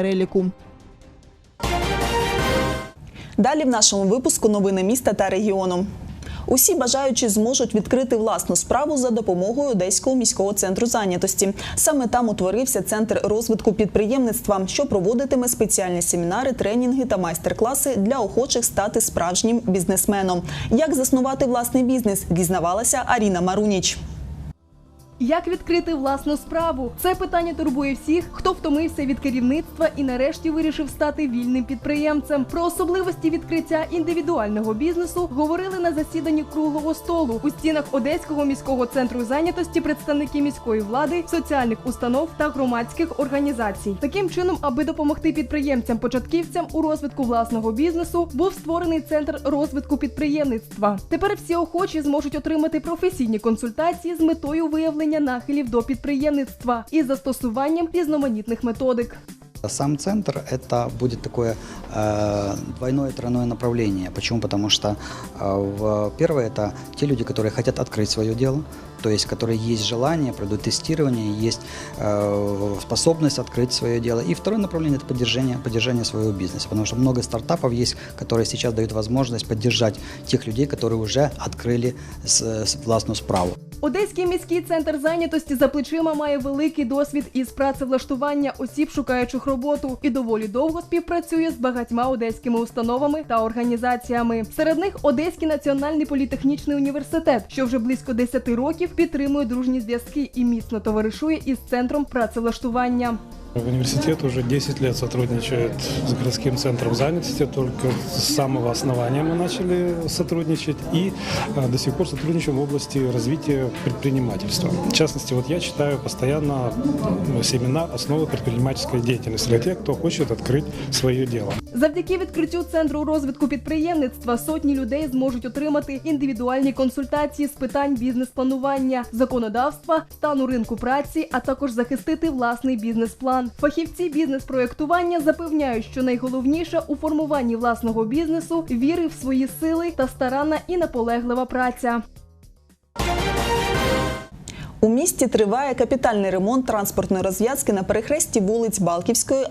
переліку. Далі в нашому випуску новини міста та регіону. Усі бажаючі зможуть відкрити власну справу за допомогою Одеського міського центру зайнятості. Саме там утворився центр розвитку підприємництва, що проводитиме спеціальні семінари, тренінги та майстер-класи для охочих стати справжнім бізнесменом. Як заснувати власний бізнес, дізнавалася Аріна Маруніч. Як відкрити власну справу? Це питання турбує всіх, хто втомився від керівництва і нарешті вирішив стати вільним підприємцем. Про особливості відкриття індивідуального бізнесу говорили на засіданні круглого столу у стінах Одеського міського центру зайнятості представники міської влади, соціальних установ та громадських організацій. Таким чином, аби допомогти підприємцям-початківцям у розвитку власного бізнесу, був створений центр розвитку підприємництва. Тепер всі охочі зможуть отримати професійні консультації з метою виявлення нахилів до підприємництва із застосуванням різноманітних методик. Сам центр это будет такое э, двойное тройное направление. Почему? Потому что э, в, первое это те люди, которые хотят открыть свое дело, то есть которые есть желание, пройдут тестирование, есть э, способность открыть свое дело. И второе направление это поддержание, поддержание своего бизнеса, потому что много стартапов есть, которые сейчас дают возможность поддержать тех людей, которые уже открыли с, с властную справу. Одеський міський центр зайнятості за плечима має великий досвід із працевлаштування осіб, шукаючих роботу, і доволі довго співпрацює з багатьма одеськими установами та організаціями. Серед них Одеський національний політехнічний університет, що вже близько 10 років підтримує дружні зв'язки і міцно товаришує із центром працевлаштування. Университет уже 10 лет сотрудничает с городским центром занятости. Только с самого основания мы начали сотрудничать и э, до сих пор сотрудничаем в области развития предпринимательства. В частности, вот я читаю постоянно э, семинар «Основы предпринимательской деятельности» для тех, кто хочет открыть свое дело. Завдяки відкриттю центру розвитку підприємництва сотні людей зможуть отримати індивідуальні консультації з питань бізнес-планування, законодавства, стану ринку праці, а також захистити власний бізнес-план. Фахівці бізнес-проєктування запевняють, що найголовніше у формуванні власного бізнесу віри в свої сили та старанна і наполеглива праця. У місті триває капітальний ремонт транспортної розв'язки на перехресті вулиць Балківської,